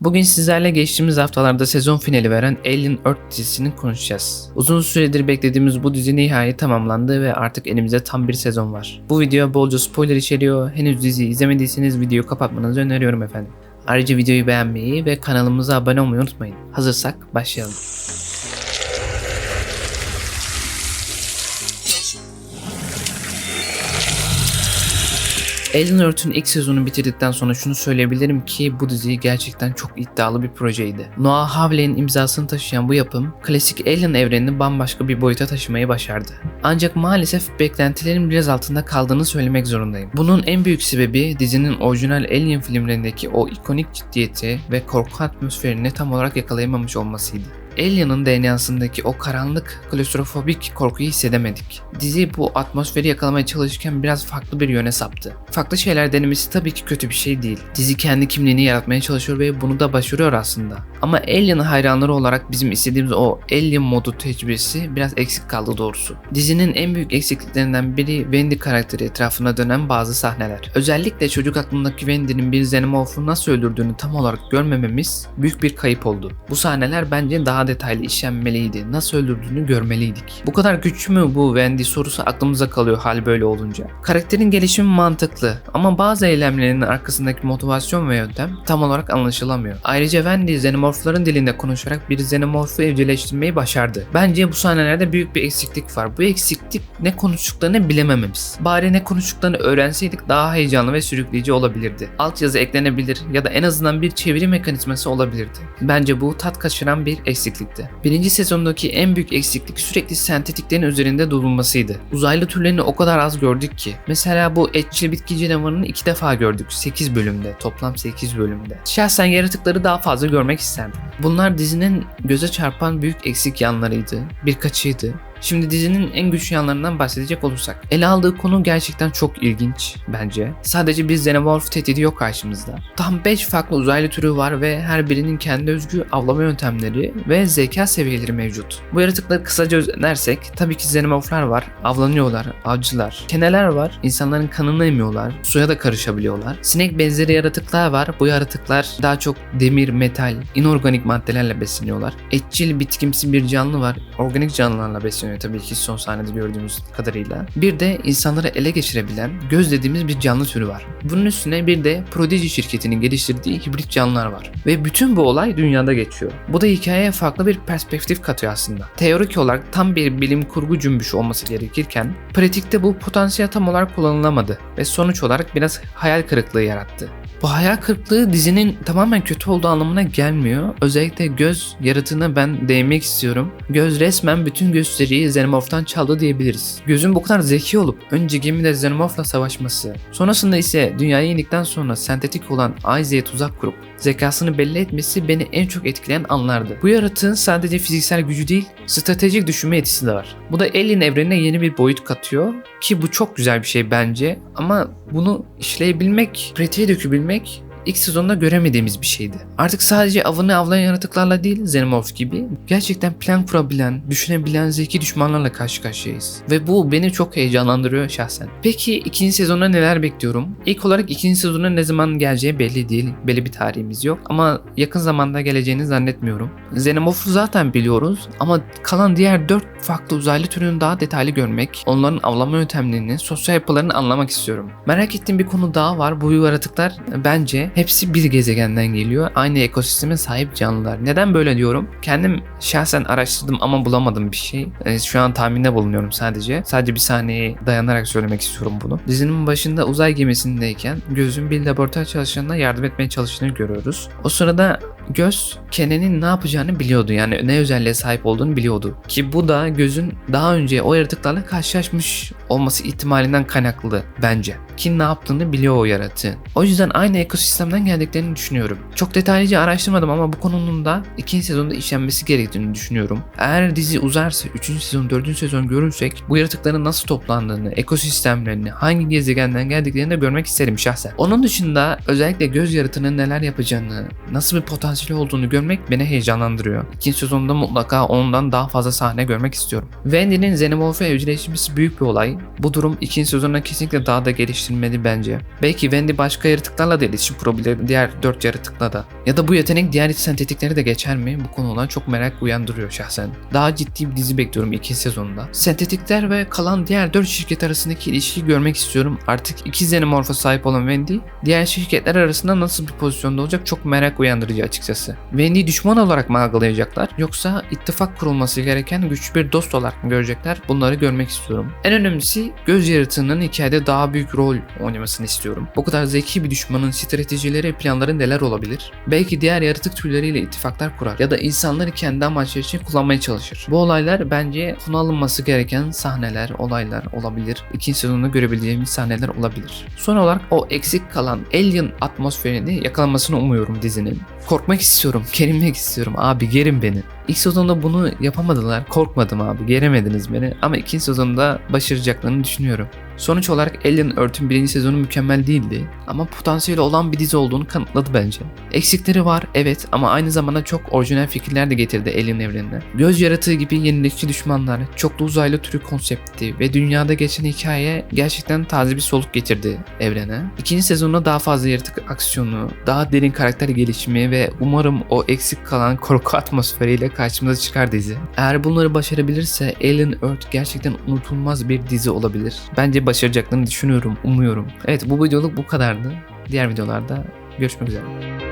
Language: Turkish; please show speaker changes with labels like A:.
A: Bugün sizlerle geçtiğimiz haftalarda sezon finali veren Alien Earth dizisini konuşacağız. Uzun süredir beklediğimiz bu dizi nihayet tamamlandı ve artık elimizde tam bir sezon var. Bu video bolca spoiler içeriyor. Henüz diziyi izlemediyseniz videoyu kapatmanızı öneriyorum efendim. Ayrıca videoyu beğenmeyi ve kanalımıza abone olmayı unutmayın. Hazırsak başlayalım. Alien Earth'ün ilk sezonunu bitirdikten sonra şunu söyleyebilirim ki bu dizi gerçekten çok iddialı bir projeydi. Noah Hawley'in imzasını taşıyan bu yapım klasik Alien evrenini bambaşka bir boyuta taşımayı başardı. Ancak maalesef beklentilerin biraz altında kaldığını söylemek zorundayım. Bunun en büyük sebebi dizinin orijinal Alien filmlerindeki o ikonik ciddiyeti ve korku atmosferini tam olarak yakalayamamış olmasıydı. Alien'ın DNA'sındaki o karanlık, klostrofobik korkuyu hissedemedik. Dizi bu atmosferi yakalamaya çalışırken biraz farklı bir yöne saptı. Farklı şeyler denemesi tabii ki kötü bir şey değil. Dizi kendi kimliğini yaratmaya çalışıyor ve bunu da başarıyor aslında. Ama Alien hayranları olarak bizim istediğimiz o Alien modu tecrübesi biraz eksik kaldı doğrusu. Dizinin en büyük eksikliklerinden biri Wendy karakteri etrafına dönen bazı sahneler. Özellikle çocuk aklındaki Wendy'nin bir Xenomorph'u nasıl öldürdüğünü tam olarak görmememiz büyük bir kayıp oldu. Bu sahneler bence daha detaylı işlenmeliydi. Nasıl öldürdüğünü görmeliydik. Bu kadar güç mü bu Wendy sorusu aklımıza kalıyor hal böyle olunca. Karakterin gelişimi mantıklı ama bazı eylemlerinin arkasındaki motivasyon ve yöntem tam olarak anlaşılamıyor. Ayrıca Wendy Xenomorphların dilinde konuşarak bir Xenomorph'u evcilleştirmeyi başardı. Bence bu sahnelerde büyük bir eksiklik var. Bu eksiklik ne konuştuklarını bilemememiz. Bari ne konuştuklarını öğrenseydik daha heyecanlı ve sürükleyici olabilirdi. Altyazı eklenebilir ya da en azından bir çeviri mekanizması olabilirdi. Bence bu tat kaçıran bir eksiklikti. Birinci sezondaki en büyük eksiklik sürekli sentetiklerin üzerinde durulmasıydı. Uzaylı türlerini o kadar az gördük ki. Mesela bu etçil bitki canavarını iki defa gördük. 8 bölümde. Toplam 8 bölümde. Şahsen yaratıkları daha fazla görmek isterdim. Bunlar dizinin göze çarpan büyük eksik yanlarıydı. Birkaçıydı. Şimdi dizinin en güçlü yanlarından bahsedecek olursak. Ele aldığı konu gerçekten çok ilginç bence. Sadece bir xenomorph tehdidi yok karşımızda. Tam 5 farklı uzaylı türü var ve her birinin kendi özgü avlama yöntemleri ve zeka seviyeleri mevcut. Bu yaratıkları kısaca özetlersek tabii ki xenomorphlar var, avlanıyorlar, avcılar. Keneler var, insanların kanını emiyorlar, suya da karışabiliyorlar. Sinek benzeri yaratıklar var, bu yaratıklar daha çok demir, metal, inorganik maddelerle besleniyorlar. Etçil, bitkimsi bir canlı var, organik canlılarla besleniyor tabii ki son sahnede gördüğümüz kadarıyla. Bir de insanları ele geçirebilen göz dediğimiz bir canlı türü var. Bunun üstüne bir de Prodigy şirketinin geliştirdiği hibrit canlılar var. Ve bütün bu olay dünyada geçiyor. Bu da hikayeye farklı bir perspektif katıyor aslında. Teorik olarak tam bir bilim kurgu cümbüşü olması gerekirken pratikte bu potansiyel tam olarak kullanılamadı ve sonuç olarak biraz hayal kırıklığı yarattı. Bu hayal kırıklığı dizinin tamamen kötü olduğu anlamına gelmiyor. Özellikle göz yaratığına ben değinmek istiyorum. Göz resmen bütün gösteriyi Xenomorph'tan çaldı diyebiliriz. Gözün bu kadar zeki olup önce gemide Xenomorph'la savaşması, sonrasında ise dünyayı indikten sonra sentetik olan Isaiah'e tuzak kurup zekasını belli etmesi beni en çok etkileyen anlardı. Bu yaratığın sadece fiziksel gücü değil, stratejik düşünme yetisi de var. Bu da Alien evrenine yeni bir boyut katıyor ki bu çok güzel bir şey bence ama bunu işleyebilmek, pratiğe dökebilmek yapabilmek ilk sezonda göremediğimiz bir şeydi. Artık sadece avını avlayan yaratıklarla değil Xenomorph gibi gerçekten plan kurabilen, düşünebilen zeki düşmanlarla karşı karşıyayız. Ve bu beni çok heyecanlandırıyor şahsen. Peki ikinci sezonda neler bekliyorum? İlk olarak ikinci sezonun ne zaman geleceği belli değil. Belli bir tarihimiz yok ama yakın zamanda geleceğini zannetmiyorum. Xenomorph'u zaten biliyoruz ama kalan diğer 4 farklı uzaylı türünü daha detaylı görmek, onların avlama yöntemlerini, sosyal yapılarını anlamak istiyorum. Merak ettiğim bir konu daha var. Bu yaratıklar bence hepsi bir gezegenden geliyor. Aynı ekosisteme sahip canlılar. Neden böyle diyorum? Kendim şahsen araştırdım ama bulamadım bir şey. Yani şu an tahminde bulunuyorum sadece. Sadece bir sahneye dayanarak söylemek istiyorum bunu. Dizinin başında uzay gemisindeyken gözün bir laboratuvar çalışanına yardım etmeye çalıştığını görüyoruz. O sırada göz Kenan'in ne yapacağını biliyordu. Yani ne özelliğe sahip olduğunu biliyordu. Ki bu da gözün daha önce o yaratıklarla karşılaşmış olması ihtimalinden kaynaklı bence. Ki ne yaptığını biliyor o yaratığın. O yüzden aynı ekosistemden geldiklerini düşünüyorum. Çok detaylıca araştırmadım ama bu konunun da ikinci sezonda işlenmesi gerektiğini düşünüyorum. Eğer dizi uzarsa 3. sezon 4. sezon görürsek bu yaratıkların nasıl toplandığını, ekosistemlerini, hangi gezegenden geldiklerini de görmek isterim şahsen. Onun dışında özellikle göz yaratığının neler yapacağını, nasıl bir potansiyeli olduğunu görmek beni heyecanlandırıyor. İkinci sezonda mutlaka ondan daha fazla sahne görmek istiyorum. Wendy'nin Xenomorph'a evcilleşmesi büyük bir olay. Bu durum ikinci sezonda kesinlikle daha da geliştirilmeli bence. Belki Wendy başka yaratıklarla da iletişim kurabilir, diğer dört yaratıkla da. Ya da bu yetenek diğer sentetiklere de geçer mi? Bu konudan çok merak uyandırıyor şahsen. Daha ciddi bir dizi bekliyorum ikinci sezonda. Sentetikler ve kalan diğer dört şirket arasındaki ilişkiyi görmek istiyorum. Artık iki Xenomorph'a sahip olan Wendy, diğer şirketler arasında nasıl bir pozisyonda olacak çok merak uyandırıcı açıkçası. Wendy'yi düşman olarak mı algılayacaklar yoksa ittifak kurulması gereken güçlü bir dost olarak mı görecekler? Bunları görmek istiyorum. En önemlisi göz yaratığının hikayede daha büyük rol oynamasını istiyorum. Bu kadar zeki bir düşmanın stratejileri, planları neler olabilir? Belki diğer yaratık türleriyle ittifaklar kurar ya da insanları kendi amaçları için kullanmaya çalışır. Bu olaylar bence konu alınması gereken sahneler, olaylar olabilir. İkinci sezonda görebileceğimiz sahneler olabilir. Son olarak o eksik kalan alien atmosferini yakalamasını umuyorum dizinin. Korkmak istiyorum, gerilmek istiyorum. Abi gerin beni. İlk sezonda bunu yapamadılar. Korkmadım abi. Geremediniz beni. Ama ikinci sezonda başaracaklarını düşünüyorum. Sonuç olarak Alien Earth'ün birinci sezonu mükemmel değildi. Ama potansiyeli olan bir dizi olduğunu kanıtladı bence. Eksikleri var evet ama aynı zamanda çok orijinal fikirler de getirdi Alien evrenine. Göz yaratığı gibi yenilikçi düşmanlar, çoklu uzaylı türü konsepti ve dünyada geçen hikaye gerçekten taze bir soluk getirdi evrene. İkinci sezonda daha fazla yaratık aksiyonu, daha derin karakter gelişimi ve umarım o eksik kalan korku atmosferiyle karşımıza çıkar dizi. Eğer bunları başarabilirse Alien Earth gerçekten unutulmaz bir dizi olabilir. Bence başaracaklarını düşünüyorum, umuyorum. Evet bu videoluk bu kadardı. Diğer videolarda görüşmek üzere.